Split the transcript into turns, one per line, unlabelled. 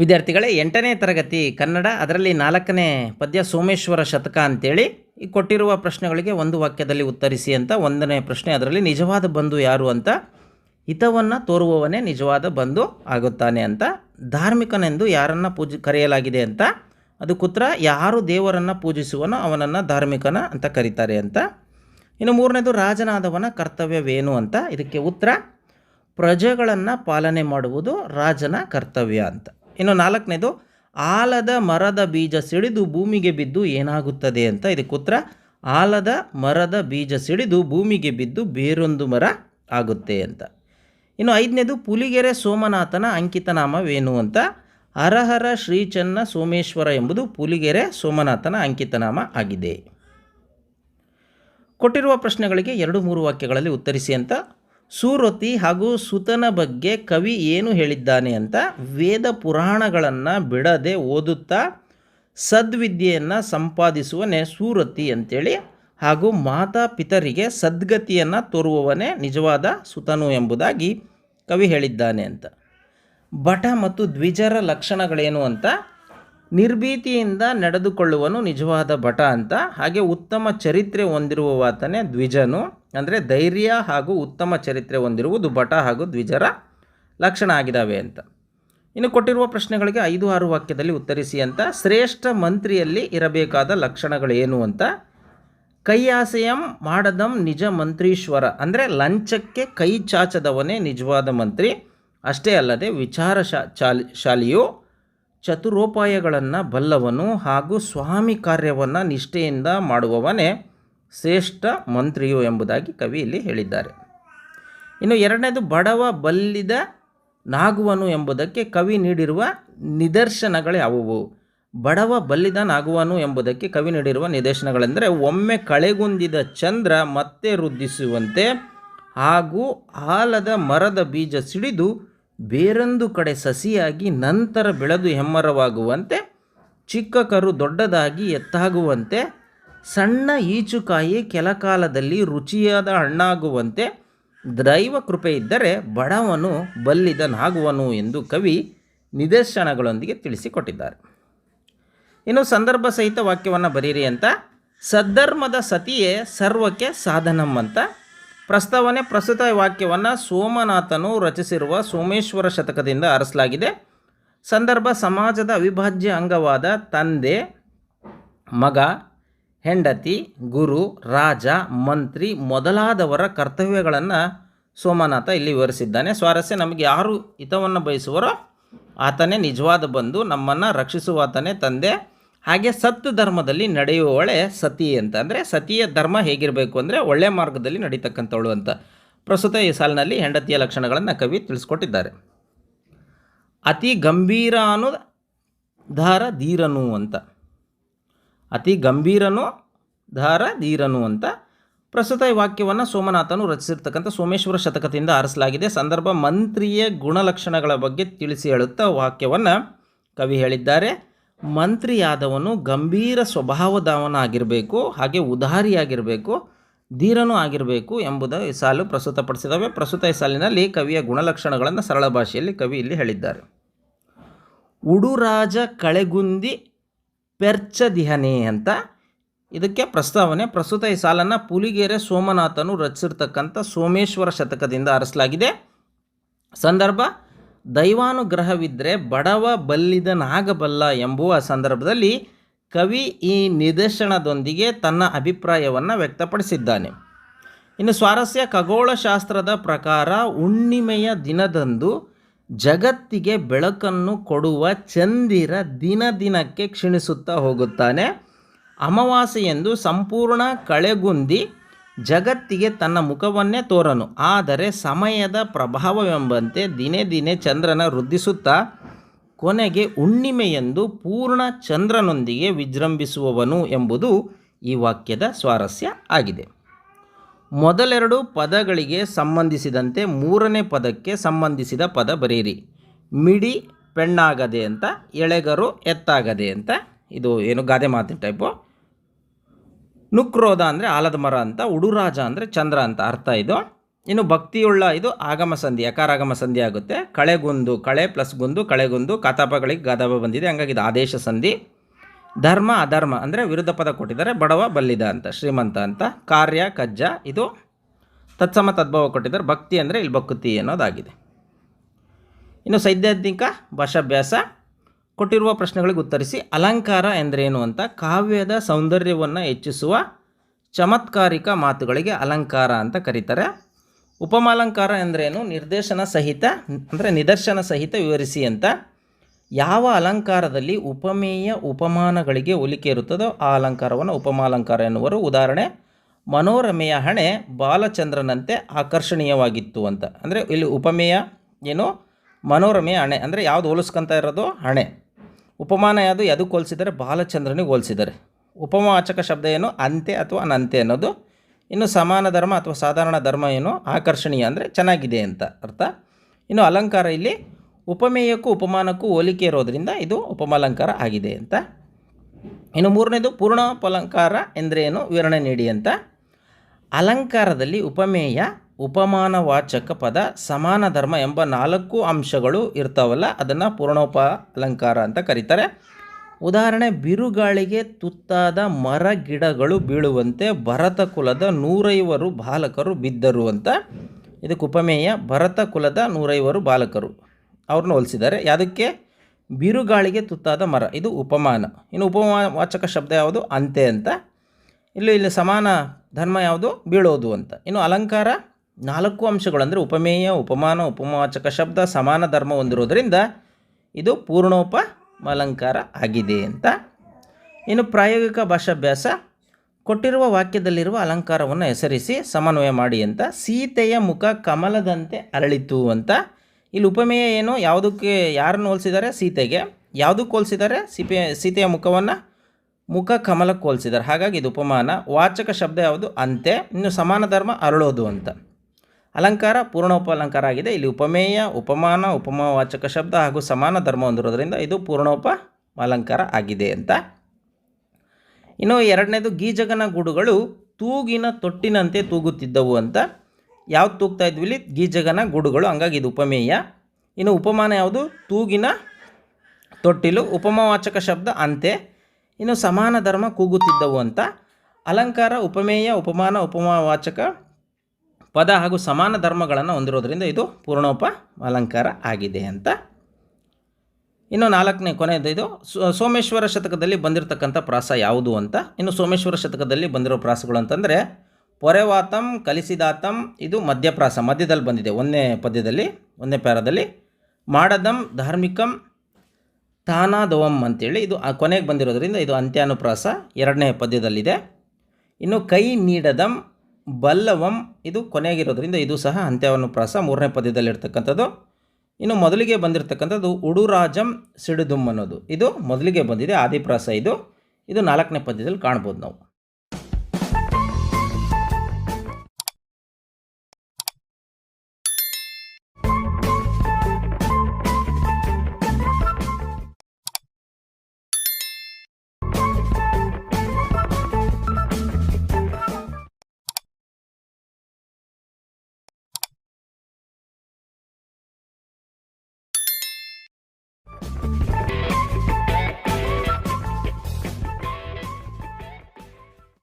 ವಿದ್ಯಾರ್ಥಿಗಳೇ, ಎಂಟನೇ ತರಗತಿ ಕನ್ನಡ, ಅದರಲ್ಲಿ ನಾಲ್ಕನೇ ಪದ್ಯ ಸೋಮೇಶ್ವರ ಶತಕ ಅಂತೇಳಿ ಈ ಕೊಟ್ಟಿರುವ ಪ್ರಶ್ನೆಗಳಿಗೆ ಒಂದು ವಾಕ್ಯದಲ್ಲಿ ಉತ್ತರಿಸಿ ಅಂತ, ಒಂದನೇ ಪ್ರಶ್ನೆ ಅದರಲ್ಲಿ ನಿಜವಾದ ಬಂಧು ಯಾರು ಅಂತ, ಹಿತವನ್ನು ತೋರುವವನೇ ನಿಜವಾದ ಬಂಧು ಆಗುತ್ತಾನೆ ಅಂತ, ಧಾರ್ಮಿಕನೆಂದು ಯಾರನ್ನು ಪೂಜ, ಕರೆಯಲಾಗಿದೆ ಅಂತ ಅದು ಕುತ್ರ ಯಾರು ದೇವರನ್ನು ಪೂಜಿಸುವನೋ ಅವನನ್ನು ಧಾರ್ಮಿಕನ ಅಂತ ಕರೀತಾರೆ ಅಂತ. ಇನ್ನು ಮೂರನೇದು, ರಾಜನಾದವನ ಕರ್ತವ್ಯವೇನು ಅಂತ, ಇದಕ್ಕೆ ಉತ್ತರ, ಪ್ರಜೆಗಳನ್ನು ಪಾಲನೆ ಮಾಡುವುದು ರಾಜನ ಕರ್ತವ್ಯ ಅಂತ. ಇನ್ನು ನಾಲ್ಕನೇದು, ಆಲದ ಮರದ ಬೀಜ ಸಿಡಿದು ಭೂಮಿಗೆ ಬಿದ್ದು ಏನಾಗುತ್ತದೆ ಅಂತ ಇದಕ್ಕೆ ಉತ್ತರ, ಆಲದ ಮರದ ಬೀಜ ಸಿಡಿದು ಭೂಮಿಗೆ ಬಿದ್ದು ಬೇರೊಂದು ಮರ ಆಗುತ್ತೆ ಅಂತ. ಇನ್ನು ಐದನೇದು, ಪುಲಿಗೆರೆ ಸೋಮನಾಥನ ಅಂಕಿತನಾಮವೇನು ಅಂತ? ಹರಹರ ಶ್ರೀಚನ್ನ ಸೋಮೇಶ್ವರ ಎಂಬುದು ಪುಲಿಗೆರೆ ಸೋಮನಾಥನ ಅಂಕಿತನಾಮ ಆಗಿದೆ. ಕೊಟ್ಟಿರುವ ಪ್ರಶ್ನೆಗಳಿಗೆ ಎರಡು ಮೂರು ವಾಕ್ಯಗಳಲ್ಲಿ ಉತ್ತರಿಸಿ ಅಂತ ಸೂರತಿ ಹಾಗೂ ಸುತನ ಬಗ್ಗೆ ಕವಿ ಏನು ಹೇಳಿದ್ದಾನೆ ಅಂತ ವೇದ ಪುರಾಣಗಳನ್ನು ಬಿಡದೆ ಓದುತ್ತಾ ಸದ್ವಿದ್ಯೆಯನ್ನು ಸಂಪಾದಿಸುವನೇ ಸೂರತಿ ಅಂತೇಳಿ ಹಾಗೂ ಮಾತಾ ಪಿತರಿಗೆ ಸದ್ಗತಿಯನ್ನು ತೋರುವವನೇ ನಿಜವಾದ ಸುತನು ಎಂಬುದಾಗಿ ಕವಿ ಹೇಳಿದ್ದಾನೆ ಅಂತ. ಬಟ ಮತ್ತು ದ್ವಿಜರ ಲಕ್ಷಣಗಳೇನು ಅಂತ? ನಿರ್ಭೀತಿಯಿಂದ ನಡೆದುಕೊಳ್ಳುವನು ನಿಜವಾದ ಬಟ ಅಂತ, ಹಾಗೆ ಉತ್ತಮ ಚರಿತ್ರೆ ಹೊಂದಿರುವವಾತನೇ ದ್ವಿಜನು. ಅಂದರೆ ಧೈರ್ಯ ಹಾಗೂ ಉತ್ತಮ ಚರಿತ್ರೆ ಹೊಂದಿರುವುದು ಬಟ ಹಾಗೂ ದ್ವಿಜರ ಲಕ್ಷಣ ಆಗಿದ್ದಾವೆ ಅಂತ. ಇನ್ನು ಕೊಟ್ಟಿರುವ ಪ್ರಶ್ನೆಗಳಿಗೆ ಐದು ಆರು ವಾಕ್ಯದಲ್ಲಿ ಉತ್ತರಿಸಿ ಅಂತ. ಶ್ರೇಷ್ಠ ಮಂತ್ರಿಯಲ್ಲಿ ಇರಬೇಕಾದ ಲಕ್ಷಣಗಳೇನು ಅಂತ. ಕೈಯಾಸೆಯಂ ಮಾಡದಂ ನಿಜ ಮಂತ್ರೀಶ್ವರ. ಅಂದರೆ ಲಂಚಕ್ಕೆ ಕೈ ಚಾಚದವನೇ ನಿಜವಾದ ಮಂತ್ರಿ. ಅಷ್ಟೇ ಅಲ್ಲದೆ ವಿಚಾರ ಶಾಲಿಯು ಚತುರೋಪಾಯಗಳನ್ನು ಬಲ್ಲವನು ಹಾಗೂ ಸ್ವಾಮಿ ಕಾರ್ಯವನ್ನು ನಿಷ್ಠೆಯಿಂದ ಮಾಡುವವನೇ. ಶ್ರೇಷ್ಠ ಮಂತ್ರಿಯು ಎಂಬುದಾಗಿ ಕವಿ ಇಲ್ಲಿ ಹೇಳಿದ್ದಾರೆ. ಇನ್ನು ಎರಡನೇದು ಬಡವ ಬಲ್ಲಿದ ನಾಗುವನು ಎಂಬುದಕ್ಕೆ ಕವಿ ನೀಡಿರುವ ನಿದರ್ಶನಗಳು ಯಾವುವು? ಬಡವ ಬಲ್ಲಿದ ನಾಗುವನು ಎಂಬುದಕ್ಕೆ ಕವಿ ನೀಡಿರುವ ನಿದರ್ಶನಗಳೆಂದರೆ ಒಮ್ಮೆ ಕಳೆಗುಂದಿದ ಚಂದ್ರ ಮತ್ತೆ ವೃದ್ಧಿಸುವಂತೆ ಹಾಗೂ ಆಲದ ಮರದ ಬೀಜ ಸಿಡಿದು ಬೇರೊಂದು ಕಡೆ ಸಸಿಯಾಗಿ ನಂತರ ಬೆಳೆದು ಹೆಮ್ಮರವಾಗುವಂತೆ ಚಿಕ್ಕ ಕರು ದೊಡ್ಡದಾಗಿ ಎತ್ತಾಗುವಂತೆ ಸಣ್ಣ ಈಚುಕಾಯಿ ಕೆಲಕಾಲದಲ್ಲಿ ರುಚಿಯಾದ ಹಣ್ಣಾಗುವಂತೆ ದೈವ ಕೃಪೆ ಇದ್ದರೆ ಬಡವನು ಬಲ್ಲಿದನಾಗುವನು ಎಂದು ಕವಿ ನಿದರ್ಶನಗಳೊಂದಿಗೆ ತಿಳಿಸಿಕೊಟ್ಟಿದ್ದಾರೆ. ಇನ್ನು ಸಂದರ್ಭ ಸಹಿತ ವಾಕ್ಯವನ್ನು ಬರೀರಿ ಅಂತ, ಸದ್ಧರ್ಮದ ಸತಿಯೇ ಸರ್ವಕ್ಕೆ ಸಾಧನಂ ಅಂತ, ಪ್ರಸ್ತಾವನೆ ಪ್ರಸ್ತುತ ವಾಕ್ಯವನ್ನು ಸೋಮನಾಥನು ರಚಿಸಿರುವ ಸೋಮೇಶ್ವರ ಶತಕದಿಂದ ಆರಿಸಲಾಗಿದೆ. ಸಂದರ್ಭ ಸಮಾಜದ ಅವಿಭಾಜ್ಯ ಅಂಗವಾದ ತಂದೆ, ಮಗ ಹೆಂಡತಿ, ಗುರು, ರಾಜ, ಮಂತ್ರಿ ಮೊದಲಾದವರ ಕರ್ತವ್ಯಗಳನ್ನು ಸೋಮನಾಥ ಇಲ್ಲಿ ವಿವರಿಸಿದ್ದಾನೆ. ಸ್ವಾರಸ್ಯ, ನಮಗೆ ಯಾರು ಹಿತವನ್ನು ಬಯಸುವರೋ ಆತನೇ ನಿಜವಾದ ಬಂದು ನಮ್ಮನ್ನು ರಕ್ಷಿಸುವಾತನೇ ತಂದೆ. ಹಾಗೆ ಸತ್ ಧರ್ಮದಲ್ಲಿ ನಡೆಯುವವಳೆ ಸತಿ ಅಂತ. ಅಂದರೆ ಸತಿಯ ಧರ್ಮ ಹೇಗಿರಬೇಕು ಅಂದರೆ ಒಳ್ಳೆಯ ಮಾರ್ಗದಲ್ಲಿ ನಡೀತಕ್ಕಂಥವಳು ಅಂತ. ಪ್ರಸ್ತುತ ಈ ಸಾಲಿನಲ್ಲಿ ಹೆಂಡತಿಯ ಲಕ್ಷಣಗಳನ್ನು ಕವಿ ತಿಳಿಸ್ಕೊಟ್ಟಿದ್ದಾರೆ. ಅತಿ ಗಂಭೀರಾನು ಧಾರ ಧೀರನು ಅಂತ. ಅತಿ ಗಂಭೀರನು, ಧಾರ, ಧೀರನು ಅಂತ ಪ್ರಸ್ತುತ ಈ ವಾಕ್ಯವನ್ನು ಸೋಮನಾಥನು ರಚಿಸಿರ್ತಕ್ಕಂಥ ಸೋಮೇಶ್ವರ ಶತಕದಿಂದ ಆರಿಸಲಾಗಿದೆ. ಸಂದರ್ಭ ಮಂತ್ರಿಯ ಗುಣಲಕ್ಷಣಗಳ ಬಗ್ಗೆ ತಿಳಿಸಿ ಹೇಳುತ್ತಾ ವಾಕ್ಯವನ್ನು ಕವಿ ಹೇಳಿದ್ದಾರೆ. ಮಂತ್ರಿಯಾದವನು ಗಂಭೀರ ಸ್ವಭಾವದವನಾಗಿರಬೇಕು, ಹಾಗೆ ಉದಾರಿಯಾಗಿರಬೇಕು, ಧೀರನೂ ಆಗಿರಬೇಕು ಎಂಬುದು ಈ ಸಾಲು ಪ್ರಸ್ತುತಪಡಿಸಿದವೆ. ಪ್ರಸ್ತುತ ಈ ಸಾಲಿನಲ್ಲಿ ಕವಿಯ ಗುಣಲಕ್ಷಣಗಳನ್ನು ಸರಳ ಭಾಷೆಯಲ್ಲಿ ಕವಿ ಇಲ್ಲಿ ಹೇಳಿದ್ದಾರೆ. ಉಡುರಾಜ ಕಳೆಗುಂದಿ ಪೆರ್ಚದಿಹನೆ ಅಂತ ಇದಕ್ಕೆ ಪ್ರಸ್ತಾವನೆ. ಪ್ರಸ್ತುತ ಈ ಸಾಲನ್ನು ಪುಲಿಗೆರೆ ಸೋಮನಾಥನು ರಚಿಸಿರ್ತಕ್ಕಂಥ ಸೋಮೇಶ್ವರ ಶತಕದಿಂದ ಆರಿಸಲಾಗಿದೆ. ಸಂದರ್ಭ ದೈವಾನುಗ್ರಹವಿದ್ದರೆ ಬಡವ ಬಲ್ಲಿದನಾಗಬಲ್ಲ ಎಂಬುವ ಸಂದರ್ಭದಲ್ಲಿ ಕವಿ ಈ ನಿದರ್ಶನದೊಂದಿಗೆ ತನ್ನ ಅಭಿಪ್ರಾಯವನ್ನು ವ್ಯಕ್ತಪಡಿಸಿದ್ದಾನೆ. ಇನ್ನು ಸ್ವಾರಸ್ಯ ಖಗೋಳಶಾಸ್ತ್ರದ ಪ್ರಕಾರ ಹುಣ್ಣಿಮೆಯ ದಿನದಂದು ಜಗತ್ತಿಗೆ ಬೆಳಕನ್ನು ಕೊಡುವ ಚಂದಿರ ದಿನ ದಿನಕ್ಕೆ ಕ್ಷೀಣಿಸುತ್ತಾ ಹೋಗುತ್ತಾನೆ. ಅಮಾವಾಸ್ಯೆಯಂದು ಸಂಪೂರ್ಣ ಕಳೆಗುಂದಿ ಜಗತ್ತಿಗೆ ತನ್ನ ಮುಖವನ್ನೇ ತೋರನು. ಆದರೆ ಸಮಯದ ಪ್ರಭಾವವೆಂಬಂತೆ ದಿನೇ ದಿನೇ ಚಂದ್ರನ ವೃದ್ಧಿಸುತ್ತಾ ಕೊನೆಗೆ ಹುಣ್ಣಿಮೆಯೆಂದು ಪೂರ್ಣ ಚಂದ್ರನೊಂದಿಗೆ ವಿಜೃಂಭಿಸುವವನು ಎಂಬುದು ಈ ವಾಕ್ಯದ ಸ್ವಾರಸ್ಯ ಆಗಿದೆ. ಮೊದಲೆರಡು ಪದಗಳಿಗೆ ಸಂಬಂಧಿಸಿದಂತೆ ಮೂರನೇ ಪದಕ್ಕೆ ಸಂಬಂಧಿಸಿದ ಪದ ಬರೆಯಿರಿ ಮಿಡಿ ಪೆಣ್ಣಾಗದೆ ಅಂತ, ಎಳೆಗರು ಎತ್ತಾಗದೆ ಅಂತ, ಇದು ಏನು ಗಾದೆ ಮಾತಿನ ಟೈಪು ನುಕ್ರೋಧ ಅಂದರೆ ಆಲದ ಮರ ಅಂತ, ಉಡುರಾಜ ಅಂದರೆ ಚಂದ್ರ ಅಂತ ಅರ್ಥ ಇದು. ಇನ್ನು ಭಕ್ತಿಯುಳ್ಳ ಇದು ಆಗಮ ಸಂಧಿ, ಅಕಾರಾಗಮ ಸಂಧಿ ಆಗುತ್ತೆ. ಕಳೆಗುಂದು, ಕಳೆ ಪ್ಲಸ್ ಗುಂದು, ಕಳೆಗುಂದು ಕಥಾಪಗಳಿಗೆ ಗದಾಪ ಬಂದಿದೆ. ಹಂಗಾಗಿ ಇದು ಆದೇಶ ಸಂಧಿ. ಧರ್ಮ ಅಧರ್ಮ ಅಂದರೆ ವಿರುದ್ಧ ಪದ ಕೊಟ್ಟಿದ್ದಾರೆ. ಬಡವ, ಬಲ್ಲಿದ ಅಂತ, ಶ್ರೀಮಂತ ಅಂತ, ಕಾರ್ಯ, ಕಜ್ಜ, ಇದು ತತ್ಸಮ ತದ್ಭವ ಕೊಟ್ಟಿದ್ದಾರೆ. ಭಕ್ತಿ ಅಂದರೆ ಇಲ್ಲಿ ಭಕ್ತಿ ಅನ್ನೋದಾಗಿದೆ. ಇನ್ನು ಸೈದ್ಧಾಂತಿಕ ಭಾಷಾಭ್ಯಾಸ ಕೊಟ್ಟಿರುವ ಪ್ರಶ್ನೆಗಳಿಗೆ ಉತ್ತರಿಸಿ, ಅಲಂಕಾರ ಎಂದರೇನು ಅಂತ ಕಾವ್ಯದ ಸೌಂದರ್ಯವನ್ನು ಹೆಚ್ಚಿಸುವ ಚಮತ್ಕಾರಿಕ ಮಾತುಗಳಿಗೆ ಅಲಂಕಾರ ಅಂತ ಕರೀತಾರೆ. ಉಪಮಾಲಂಕಾರ ಎಂದರೇನು? ನಿರ್ದೇಶನ ಸಹಿತ, ಅಂದರೆ ನಿದರ್ಶನ ಸಹಿತ ವಿವರಿಸಿ ಅಂತ. ಯಾವ ಅಲಂಕಾರದಲ್ಲಿ ಉಪಮೇಯ ಉಪಮಾನಗಳಿಗೆ ಹೋಲಿಕೆ ಇರುತ್ತದೋ ಆ ಅಲಂಕಾರವನ್ನು ಉಪಮಾಲಂಕಾರ ಎನ್ನುವರು. ಉದಾಹರಣೆ, ಮನೋರಮೆಯ ಹಣೆ ಬಾಲಚಂದ್ರನಂತೆ ಆಕರ್ಷಣೀಯವಾಗಿತ್ತು ಅಂತ. ಅಂದರೆ ಇಲ್ಲಿ ಉಪಮೇಯ ಏನು? ಮನೋರಮೆಯ ಹಣೆ. ಅಂದರೆ ಯಾವುದು ಹೋಲಿಸ್ಕೊಂತ ಇರೋದು? ಹಣೆ. ಉಪಮಾನ ಯಾವುದು? ಯಾವುದಕ್ಕೆ ಹೋಲಿಸಿದರೆ ಬಾಲಚಂದ್ರನಿಗೆ ಹೋಲಿಸಿದರೆ. ಉಪಮಾವಾಚಕ ಶಬ್ದ ಏನು? ಅಂತೆ ಅಥವಾ ಅನಂತೆ ಅನ್ನೋದು. ಇನ್ನು ಸಮಾನ ಧರ್ಮ ಅಥವಾ ಸಾಧಾರಣ ಧರ್ಮ ಏನು? ಆಕರ್ಷಣೀಯ ಅಂದರೆ ಚೆನ್ನಾಗಿದೆ ಅಂತ ಅರ್ಥ. ಇನ್ನು ಅಲಂಕಾರ ಇಲ್ಲಿ ಉಪಮೇಯಕ್ಕೂ ಉಪಮಾನಕ್ಕೂ ಹೋಲಿಕೆ ಇರೋದರಿಂದ ಇದು ಉಪಮಾಲಂಕಾರ ಆಗಿದೆ ಅಂತ. ಇನ್ನು ಮೂರನೇದು ಪೂರ್ಣೋಪಲಂಕಾರ ಎಂದರೇನು? ವಿವರಣೆ ನೀಡಿ ಅಂತ. ಅಲಂಕಾರದಲ್ಲಿ ಉಪಮೇಯ, ಉಪಮಾನವಾಚಕ ಪದ, ಸಮಾನ ಧರ್ಮ ಎಂಬ ನಾಲ್ಕು ಅಂಶಗಳು ಇರ್ತಾವಲ್ಲ, ಅದನ್ನು ಪೂರ್ಣೋಪ ಅಲಂಕಾರ ಅಂತ ಕರೀತಾರೆ. ಉದಾಹರಣೆ, ಬಿರುಗಾಳಿಗೆ ತುತ್ತಾದ ಮರ ಗಿಡಗಳು ಬೀಳುವಂತೆ ಭರತ ಕುಲದ ನೂರೈವರು ಬಾಲಕರು ಬಿದ್ದರು ಅಂತ. ಇದಕ್ಕೆ ಉಪಮೇಯ, ಭರತ ಕುಲದ ನೂರೈವರು ಬಾಲಕರು. ಅವ್ರನ್ನ ಹೋಲಿಸಿದ್ದಾರೆ. ಯಾವುದಕ್ಕೆ? ಬಿರುಗಾಳಿಗೆ ತುತ್ತಾದ ಮರ. ಇದು ಉಪಮಾನ. ಇನ್ನು ಉಪಮಾವಾಚಕ ಶಬ್ದ ಯಾವುದು? ಅಂತೆ ಅಂತ. ಇಲ್ಲಿ ಇಲ್ಲಿ ಸಮಾನ ಧರ್ಮ ಯಾವುದು? ಬೀಳೋದು ಅಂತ. ಇನ್ನು ಅಲಂಕಾರ ನಾಲ್ಕು ಅಂಶಗಳು ಅಂದರೆ ಉಪಮೇಯ, ಉಪಮಾನ, ಉಪಮವಾಚಕ ಶಬ್ದ, ಸಮಾನ ಧರ್ಮ ಹೊಂದಿರೋದ್ರಿಂದ ಇದು ಪೂರ್ಣೋಪ ಅಲಂಕಾರ ಆಗಿದೆ ಅಂತ. ಇನ್ನು ಪ್ರಾಯೋಗಿಕ ಭಾಷಾಭ್ಯಾಸ. ಕೊಟ್ಟಿರುವ ವಾಕ್ಯದಲ್ಲಿರುವ ಅಲಂಕಾರವನ್ನು ಹೆಸರಿಸಿ ಸಮನ್ವಯ ಮಾಡಿ ಅಂತ. ಸೀತೆಯ ಮುಖ ಕಮಲದಂತೆ ಅರಳಿತು ಅಂತ. ಇಲ್ಲಿ ಉಪಮೇಯ ಏನು? ಯಾವುದಕ್ಕೆ ಯಾರನ್ನು ಹೋಲಿಸಿದ್ದಾರೆ? ಸೀತೆಗೆ. ಯಾವುದಕ್ಕೆ ಹೋಲಿಸಿದ್ದಾರೆ? ಸೀಪೆ, ಸೀತೆಯ ಮುಖವನ್ನು ಮುಖ ಕಮಲಕ್ಕೆ ಹೋಲಿಸಿದ್ದಾರೆ. ಹಾಗಾಗಿ ಇದು ಉಪಮಾನ. ವಾಚಕ ಶಬ್ದ ಯಾವುದು? ಅಂತೆ. ಇನ್ನು ಸಮಾನ ಧರ್ಮ ಅರಳೋದು ಅಂತ. ಅಲಂಕಾರ ಪೂರ್ಣೋಪ ಅಲಂಕಾರ ಆಗಿದೆ. ಇಲ್ಲಿ ಉಪಮೇಯ, ಉಪಮಾನ, ಉಪಮಾವಾಚಕ ಶಬ್ದ ಹಾಗೂ ಸಮಾನ ಧರ್ಮ ಹೊಂದಿರೋದ್ರಿಂದ ಇದು ಪೂರ್ಣೋಪ ಅಲಂಕಾರ ಆಗಿದೆ ಅಂತ. ಇನ್ನು ಎರಡನೇದು ಗೀಜಗನ ಗೂಡುಗಳು ತೂಗಿನ ತೊಟ್ಟಿನಂತೆ ತೂಗುತ್ತಿದ್ದವು ಅಂತ. ಯಾವ್ದು ತೂಗ್ತಾ ಇದ್ವಿ ಇಲ್ಲಿ? ಗೀಜಗನ ಗುಡುಗಳು. ಹಂಗಾಗಿ ಇದು ಉಪಮೇಯ. ಇನ್ನು ಉಪಮಾನ ಯಾವುದು? ತೂಗಿನ ತೊಟ್ಟಿಲು. ಉಪಮವಾಚಕ ಶಬ್ದ ಅಂತೆ. ಇನ್ನು ಸಮಾನ ಧರ್ಮ ಕೂಗುತ್ತಿದ್ದವು ಅಂತ. ಅಲಂಕಾರ, ಉಪಮೇಯ, ಉಪಮಾನ, ಉಪಮವಾಚಕ ಪದ ಹಾಗೂ ಸಮಾನ ಧರ್ಮಗಳನ್ನು ಹೊಂದಿರೋದ್ರಿಂದ ಇದು ಪೂರ್ಣೋಪ ಅಲಂಕಾರ ಆಗಿದೆ ಅಂತ. ಇನ್ನು ನಾಲ್ಕನೇ ಕೊನೆಯದು ಇದು. ಸೋಮೇಶ್ವರ ಶತಕದಲ್ಲಿ ಬಂದಿರತಕ್ಕಂಥ ಪ್ರಾಸ ಯಾವುದು ಅಂತ. ಇನ್ನು ಸೋಮೇಶ್ವರ ಶತಕದಲ್ಲಿ ಬಂದಿರೋ ಪ್ರಾಸಗಳು ಅಂತಂದರೆ ಪೊರೆವಾತಂ ಕಲಿಸಿದಾತಂ, ಇದು ಮಧ್ಯಪ್ರಾಸ, ಮಧ್ಯದಲ್ಲಿ ಬಂದಿದೆ, ಒಂದನೇ ಪದ್ಯದಲ್ಲಿ, ಒಂದನೇ ಪ್ಯಾರದಲ್ಲಿ. ಮಾಡದಂ ಧಾರ್ಮಿಕಂ ತಾನಾದವಂ ಅಂತೇಳಿ, ಇದು ಕೊನೆಗೆ ಬಂದಿರೋದ್ರಿಂದ ಇದು ಅಂತ್ಯಾನುಪ್ರಾಸ, ಎರಡನೇ ಪದ್ಯದಲ್ಲಿದೆ. ಇನ್ನು ಕೈ ನೀಡದಂ ಬಲ್ಲವಂ, ಇದು ಕೊನೆಗಿರೋದ್ರಿಂದ ಇದು ಸಹ ಅಂತ್ಯಾನುಪ್ರಾಸ, ಮೂರನೇ ಪದ್ಯದಲ್ಲಿರ್ತಕ್ಕಂಥದ್ದು ಇನ್ನು ಮೊದಲಿಗೆ ಬಂದಿರತಕ್ಕಂಥದ್ದು ಉಡುರಾಜಂ ಸಿಡಿದುಮ್ ಅನ್ನೋದು ಇದು ಮೊದಲಿಗೆ ಬಂದಿದೆ, ಆದಿಪ್ರಾಸ ಇದು. ಇದು ನಾಲ್ಕನೇ ಪದ್ಯದಲ್ಲಿ ಕಾಣ್ಬೋದು ನಾವು.